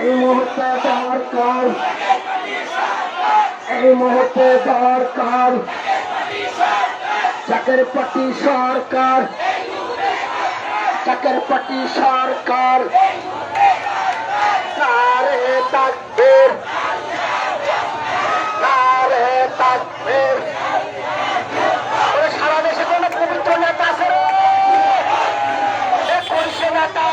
এই মুহূর্তে দরকার এই মুহূর্তে দরকার চাকের পাটি সরকার চাকের পাটি সরকার সারা দেশে কোন পবিত্র নেতা আছে রে? পরিষ্কার নেতা।